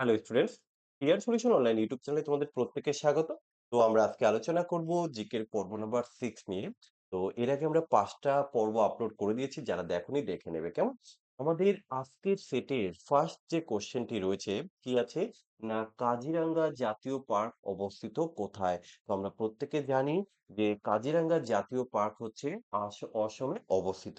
Hello students clear solution online YouTube চ্যানেলে তোমাদের প্রত্যেককে স্বাগত। তো আমরা আজকে আলোচনা করব জিকের পর্ব নাম্বার সিক্স নিয়ে। তো এর আগে আমরা পাঁচটা পর্ব আপলোড করে দিয়েছি, যারা দেখোনি দেখে নেবে, কেমন? আমাদের আজকের সেটের ফার্স্ট যে কোশ্চেনটি রয়েছে, কি আছে? না কাজিরাঙ্গা জাতীয় পার্ক অবস্থিত কোথায়? তো আমরা প্রত্যেকে জানি যে কাজিরাঙ্গা জাতীয় পার্ক হচ্ছে অসমে অবস্থিত।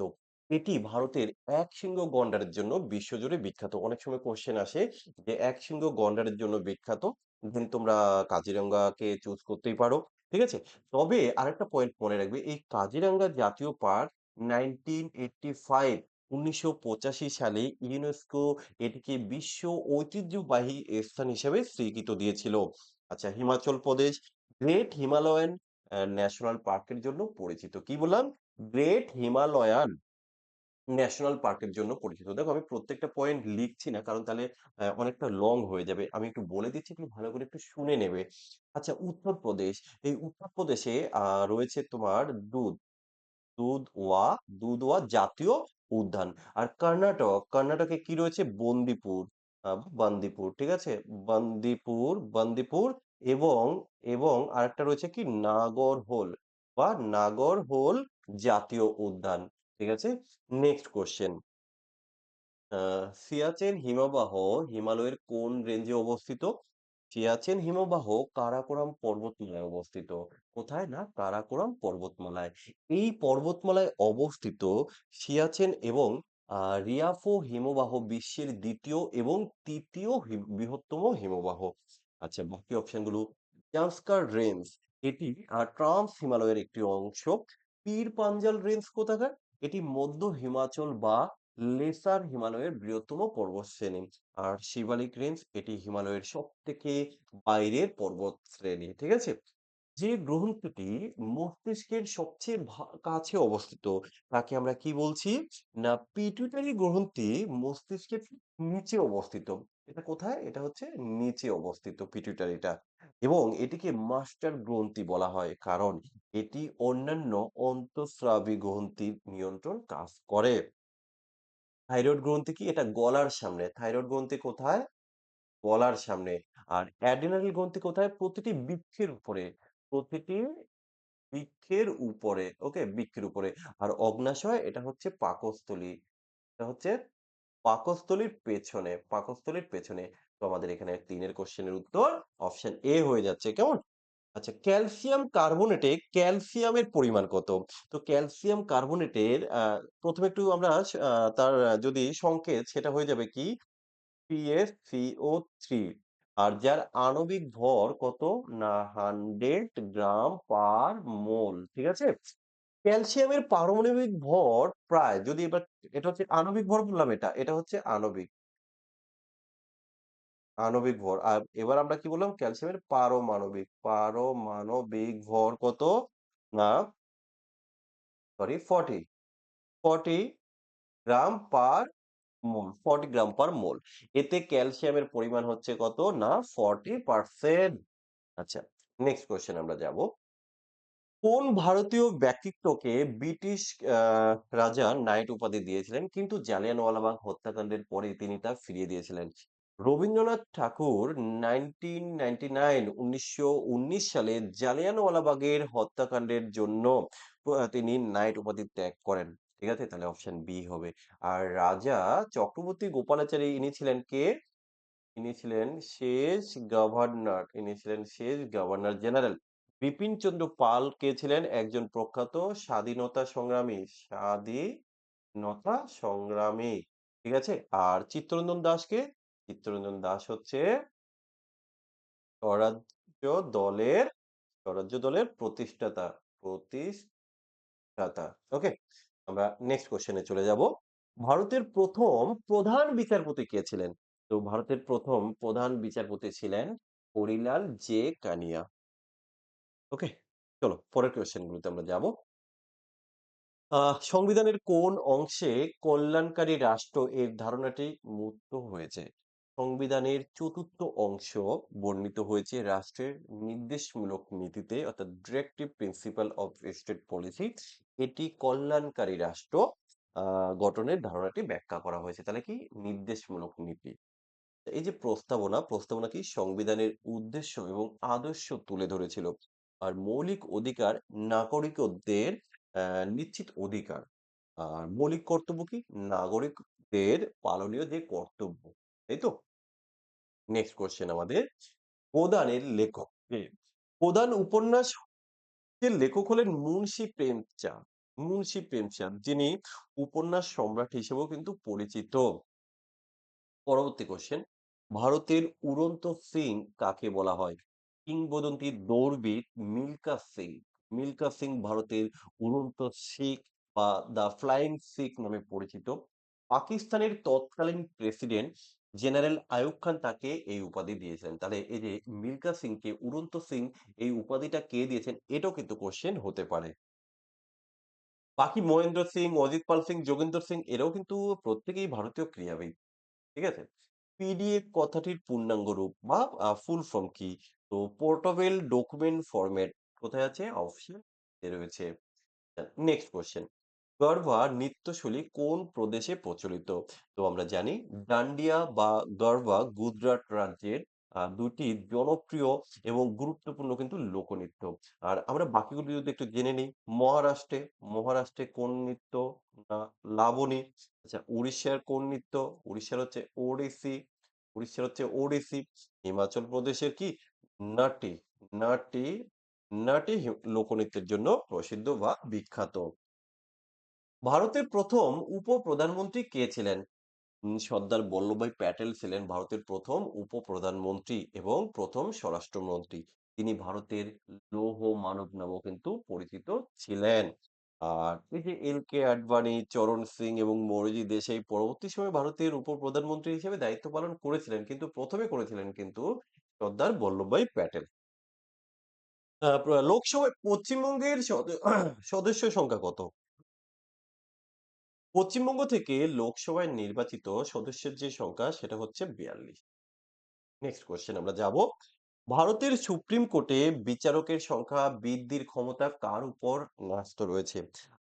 এটি ভারতের এক শৃঙ্গ গন্ডারের জন্য বিশ্বজুড়ে বিখ্যাত অনেক সময় কোশ্চেন আসে যে, এক শৃঙ্গ গন্ডারের জন্য বিখ্যাত। দেন তোমরা কাজিরাঙ্গাকে চুজ করতেই পারো। ঠিক আছে? তবে আরেকটা পয়েন্ট মনে রাখবে, এই কাজিরাঙ্গা জাতীয় পার্ক 1985 ১৯৮৫ সালে ইউনেস্কো এটিকে বিশ্ব ঐতিহ্যবাহী স্থান হিসেবে স্বীকৃত দিয়েছিল। আচ্ছা Himachal Pradesh great Himalayan national পার্কের জন্য পরিচিত। কি বললাম? গ্রেট হিমালয়ান ন্যাশনাল পার্কের জন্য পরিচিত। দেখো আমি প্রত্যেকটা পয়েন্ট লিখছি না কারণ তাহলে অনেকটা লং হয়ে যাবে। আমি একটু বলে দিচ্ছি একটু ভালো করে একটু শুনে নেবে। আচ্ছা উত্তরপ্রদেশ, এই উত্তরপ্রদেশে রয়েছে তোমার দুধ, দুধওয়া, দুধওয়া জাতীয় উদ্যান। আর কর্ণাটক, কর্ণাটকে কি রয়েছে? বন্দিপুর, বান্দিপুর, ঠিক আছে? বান্দিপুর, বান্দিপুর এবং, এবং আরেকটা রয়েছে কি? নাগরহোল বা নাগরহোল জাতীয় উদ্যান। ঠিক আছে? নেক্সট কোয়েশ্চেন আ, সিয়াচেন হিমবাহ হিমালয়ের কোন রেঞ্জে অবস্থিত? সিয়াচেন হিমবাহ কারাকোরাম পর্বতমালায় অবস্থিত। কোথায়? না কারাকোরাম পর্বতমালায়। এই পর্বতমালায় অবস্থিত সিয়াচেন এবং রিয়াফো হিমবাহ বিশ্বের দ্বিতীয় এবং তৃতীয় বৃহত্তম হিমবাহ। আচ্ছা বাকি অপশনগুলো জান্সকার রেঞ্জ এটি ট্রান্স হিমালয়ের একটি অংশ। পীর পাঞ্জাল রেঞ্জ কোথাকার? এটি মধ্য হিমাচল বা লেসার হিমালয়ের বৃহত্তম পর্বতশ্রেণী। আর শিবালিক রেঞ্জ এটি হিমালয়ের সবথেকে বাইরের পর্বতশ্রেণী। ঠিক আছে? যে গ্রন্থটি মস্তিষ্কের সবচেয়ে কাছে অবস্থিত, তাকে আমরা কি বলছি? না পিটুইটারি গ্রন্থি মস্তিষ্কের নিচে অবস্থিত। এটা কোথায়? এটা হচ্ছে নিচে অবস্থিত পিটুইটারিটা। এবং এটিকে মাস্টার গ্রন্থি বলা হয়। কারণ এটি অন্যান্য অন্তঃস্রাবী গ্রন্থির নিয়ন্ত্রণ কাজ করে। থাইরয়েড গ্রন্থি কি? এটা গলার সামনে। থাইরয়েড গ্রন্থি কোথায়? গলার সামনে। আর অ্যাড্রিনাল গ্রন্থি কোথায়? প্রতিটি বৃক্ষের উপরে। প্রতিটি বৃক্ষের উপরে। ওকে? বৃক্ষের উপরে। আর অগ্ন্যাশয়, এটা হচ্ছে পাকস্থলী। এটা হচ্ছে পাকস্থলীর পেছনে, পাকস্থলীর পেছনে। তো আমাদের এখানে ৩ এর কোয়েশ্চেনের উত্তর অপশন এ হয়ে যাচ্ছে। কেমন? আচ্ছা ক্যালসিয়াম কার্বোনেটে ক্যালসিয়ামের পরিমাণ কত? তো ক্যালসিয়াম কার্বোনেটের ১ম একটু আমরা তার যদি সংকেত সেটা হয়ে যাবে কি PaCO3 আর যার আণবিক ভর কত? না 100 গ্রাম পার মোল। ঠিক আছে? ক্যালসিয়ামের পারমাণবিক ভর প্রায় যদি এবার এটা হচ্ছে আণবিক ভর বললাম এটা। এটা হচ্ছে আণবিক, আণবিক ভর। আর এবার আমরা কি বললাম? ক্যালসিয়ামের পারমাণবিক, পারমাণবিক ভর কত? না sorry 40, 40 gram per mole, 40 gram per mole. এতে ক্যালসিয়ামের পরিমাণ হচ্ছে কত? না 40% আচ্ছা, নেক্সট কোয়েশ্চেন আমরা যাব। কোন ভারতীয় ব্যক্তিত্বকে ব্রিটিশ রাজা নাইট উপাধি দিয়েছিলেন কিন্তু জালিয়ানওয়ালাবাগ হত্যাকাণ্ডের পরে তিনি তা ফিরিয়ে দিয়েছিলেন? রবীন্দ্রনাথ ঠাকুর 1999 ১৯১৯ সালে জালিয়ানওয়ালাবাগের হত্যাকাণ্ডের জন্য তিনি নাইট উপাধি ত্যাগ করেন। ঠিক আছে? তাহলে অপশন বি হবে। আর রাজা চক্রবর্তী গোপালাচারী, ইনি ছিলেন কে? ইনি ছিলেন শেষ গভর্নর। ইনি ছিলেন শেষ গভর্নর জেনারেল। বিপিনচন্দ্র পাল কে ছিলেন? একজন প্রখ্যাত স্বাধীনতা সংগ্রামী। স্বাধীনতা সংগ্রামী। ঠিক আছে? আর চিত্তরঞ্জন দাস কে? চিত্তরঞ্জন দাস হচ্ছে স্বরাজ্য দলের স্বরাজ্য দলের প্রতিষ্ঠাতা। প্রতিষ্ঠাতা। ওকে? আমরা নেক্সট কোয়েশ্চেন এ চলে যাব। ভারতের প্রথম প্রধান বিচারপতি কে ছিলেন? তো ভারতের প্রথম প্রধান বিচারপতি ছিলেন হরিলাল জে কানিয়া। ওকে? চলো পরের কোয়েশ্চেন গুলোতে আমরা যাব। সংবিধানের কোন অংশে কল্যাণকারী রাষ্ট্র এর ধারণাটি মূর্ত হয়েছে? সংবিধানের ৪র্থ অংশ বর্ণিত হয়েছে রাষ্ট্রের নির্দেশমূলক নীতিতে অর্থাৎ directive principal of state policy এটি কল্যাণকারী রাষ্ট্র গঠনের ধারণাটি ব্যাখ্যা করা হয়েছে। তাহলে কি? নির্দেশমূলক নীতি। এই যে প্রস্তাবনা, প্রস্তাবনা কি সংবিধানের উদ্দেশ্য এবং আদর্শ তুলে ধরেছিল। আর মৌলিক অধিকার নাগরিকদের নিশ্চিত অধিকার। আর মৌলিক কর্তব্য কি? নাগরিকদের পালনীয় যে কর্তব্য। তাই তো? নেক্সট কোশ্চেন আমাদের। প্রদানের লেখক? প্রধান উপন্যাস লেখক হলেন মুন্সি প্রেমচাঁদ। মুন্সি প্রেমচাঁদ, যিনি উপন্যাস সম্রাট হিসেবেও কিন্তু পরিচিত। পরবর্তী কোশ্চেন ভারতের উড়ন্ত সিং কাকে বলা হয়? কিংবদন্তি দৌড়বিদ মিল্খা সিং। মিল্খা সিং ভারতের উড়ন্ত শিখ বা দ্য ফ্লাইং শিখ নামে পরিচিত। পাকিস্তানের তৎকালীন প্রেসিডেন্ট জেনারেল আইয়ুব খান তাকে এই উপাধি দিয়েছেন। তাহলে এই যে মিল্খা সিংকে উড়ন্ত সিং এই উপাধিটা কে দিয়েছেন? এটাও কিন্তু কোশ্চেন হতে পারে। বাকি মহেন্দ্র সিং, অজিত পাল সিং, যোগেন্দর সিং এরাও কিন্তু প্রত্যেকেই ভারতীয় ক্রীড়াবিদ। ঠিক আছে? পিডিএফ কথাটির পূর্ণাঙ্গ রূপ বা ফুল ফর্ম কি? তো পোর্টেবল ডকুমেন্ট ফরম্যাট কোথায় আছে? অপশন রয়েছে। নেক্সট কোশ্চেন গরবা নৃত্যশৈলী কোন প্রদেশে প্রচলিত? তো আমরা জানি ডান্ডিয়া বা গরবা গুজরাট রাজ্যের দুটি জনপ্রিয় এবং গুরুত্বপূর্ণ কিন্তু লোকনৃত্য। আর আমরা বাকিগুলো যদি একটু জেনে নিই। মহারাষ্ট্রে, মহারাষ্ট্রে কোন নৃত্য? লাবণী। আচ্ছা উড়িষ্যার কোন নৃত্য? উড়িষ্যার হচ্ছে ওড়িশি, উড়িষ্যার হচ্ছে ওড়িশি। হিমাচল প্রদেশের কি? নাটি, নাটি, নাটি লোকনৃত্যের জন্য প্রসিদ্ধ বা বিখ্যাত। ভারতের প্রথম উপ-প্রধানমন্ত্রী কে ছিলেন? সর্দার বল্লভভাই প্যাটেল ছিলেন ভারতের প্রথম উপ-প্রধানমন্ত্রী এবং প্রথম স্বরাষ্ট্রমন্ত্রী। তিনি ভারতের লৌহ মানব নামেও কিন্তু পরিচিত ছিলেন। আর এই যে এল কে আডবাণী, চরণ সিং এবং মোরারজি দেশাই পরবর্তী সময়ে ভারতের উপ-প্রধানমন্ত্রী হিসেবে দায়িত্ব পালন করেছিলেন। কিন্তু ১ম এ করেছিলেন কিন্তু সর্দার বল্লভভাই প্যাটেল। লোকসভায় পশ্চিমবঙ্গের সদ সদস্য সংখ্যা কত? পশ্চিমবঙ্গ থেকে লোকসভায় নির্বাচিত সদস্যের যে সংখ্যা সেটা হচ্ছে ৪২। নেক্সট কোয়েশ্চেন আমরা যাব। ভারতের সুপ্রিম কোর্টে বিচারকের সংখ্যা বৃদ্ধির ক্ষমতা কার উপর ন্যস্ত রয়েছে?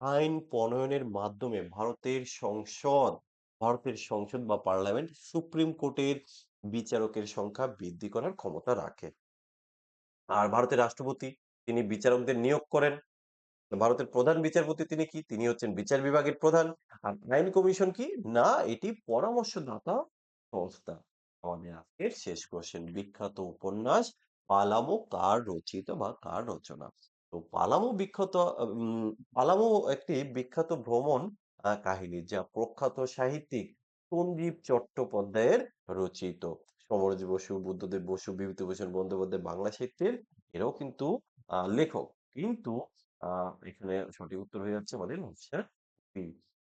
আইন প্রণয়নের মাধ্যমে ভারতের সংসদ, ভারতের সংসদ বা পার্লামেন্ট সুপ্রিম কোর্টের বিচারকের সংখ্যা বৃদ্ধি করার ক্ষমতা রাখে। আর ভারতের রাষ্ট্রপতি তিনি বিচারকদের নিয়োগ করেন। ভারতের প্রধান বিচারপতি তিনি কি? তিনি হচ্ছেন বিচার বিভাগের প্রধান। আর আইন কমিশন কি? না এটি পরামর্শদাতা সংস্থা। আমাদের আজকের শেষ কোয়েশ্চেন বিখ্যাত উপন্যাস পালামু কার রচিত বা কার রচনা? তো পালামু বিখ্যাত পালামু একটি বিখ্যাত ভ্রমণ কাহিনী যা প্রখ্যাত সাহিত্যিক সঞ্জীব চট্টোপাধ্যায়ের রচিত। সমরজ বসু, বুদ্ধদেব বসু, বিভূতিভূষণ বন্দ্যোপাধ্যায় বাংলা সাহিত্যের এরাও কিন্তু লেখক। কিন্তু এখানে সঠিক উত্তর হয়ে যাচ্ছে আমাদের অপশন বি।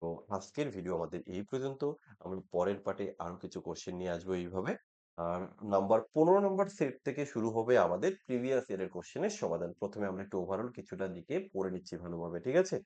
তো আজকের ভিডিও আমাদের এই পর্যন্ত। আমরা পরের পার্টে আরও কিছু কোশ্চেন নিয়ে আসব এইভাবে। আর নাম্বার ১৫ নাম্বার সেট থেকে শুরু হবে আমাদের প্রিভিয়াস ইয়ারের কোশ্চেনের সমাধান। প্রথমে আমরা একটু ওভারঅল কিছুটা দিকে পড়ে নিচ্ছি ভালোভাবে। ঠিক আছে?